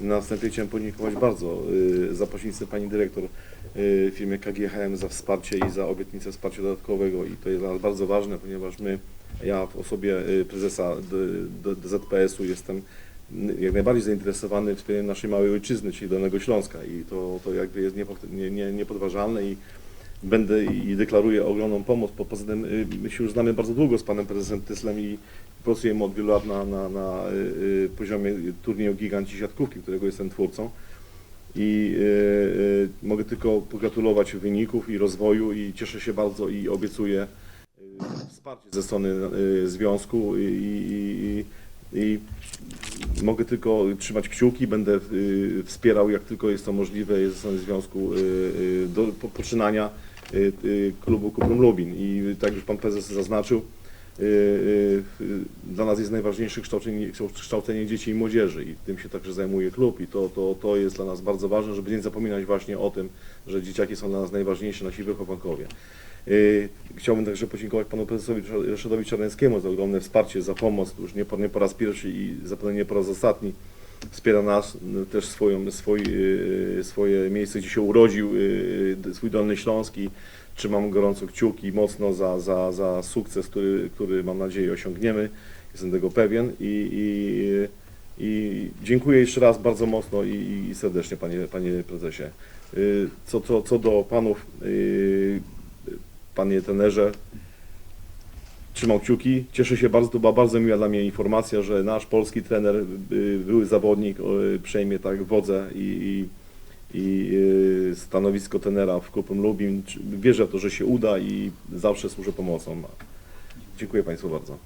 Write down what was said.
Na wstępie chciałem podziękować bardzo y, za pośrednictwem pani dyrektor y, firmie KGHM za wsparcie i za obietnicę wsparcia dodatkowego. I to jest dla nas bardzo ważne, ponieważ my, ja w osobie y, prezesa DZPS-u jestem jak najbardziej zainteresowany wspieraniem naszej małej ojczyzny, czyli Dolnego Śląska. I to, to jakby jest niepodważalne i będę i deklaruję ogromną pomoc. Po- Poza tym y, my się już znamy bardzo długo z panem prezesem Tyslem i pracujemy od wielu lat na, na, na y, y, poziomie turnieju Giganci Siatkówki, którego jestem twórcą. I y, y, mogę tylko pogratulować wyników i rozwoju i cieszę się bardzo i obiecuję wsparcie ze strony y, związku i, i mogę tylko trzymać kciuki, będę y, wspierał jak tylko jest to możliwe ze strony związku y, y, do po, poczynania klubu Kuprum Lubin. I tak już pan prezes zaznaczył, dla nas jest najważniejsze kształcenie, kształcenie dzieci i młodzieży i tym się także zajmuje klub i to, to, to jest dla nas bardzo ważne, żeby nie zapominać właśnie o tym, że dzieciaki są dla nas najważniejsze, nasi wychowankowie. Y, Chciałbym także podziękować panu prezesowi Ryszardowi Czarneckiemu za ogromne wsparcie, za pomoc, już nie po, nie po raz pierwszy i zapewne nie po raz ostatni. Wspiera nas y, też swoją, swój, y, swoje miejsce, gdzie się urodził, y, swój Dolny Śląsk i trzymam gorąco kciuki mocno za, za, za sukces, który, który mam nadzieję osiągniemy. Jestem tego pewien i, i, i dziękuję jeszcze raz bardzo mocno i, i serdecznie panie, panie prezesie. Y, Co, co, co do panów, panie tenerze, trzymał kciuki. Cieszę się bardzo, to była bardzo miła dla mnie informacja, że nasz polski trener, y, były zawodnik, y, przejmie tak wodzę i, i, i y, stanowisko tenera w Kuprum Lubin. Wierzę w to, że się uda i zawsze służę pomocą. Dziękuję Państwu bardzo.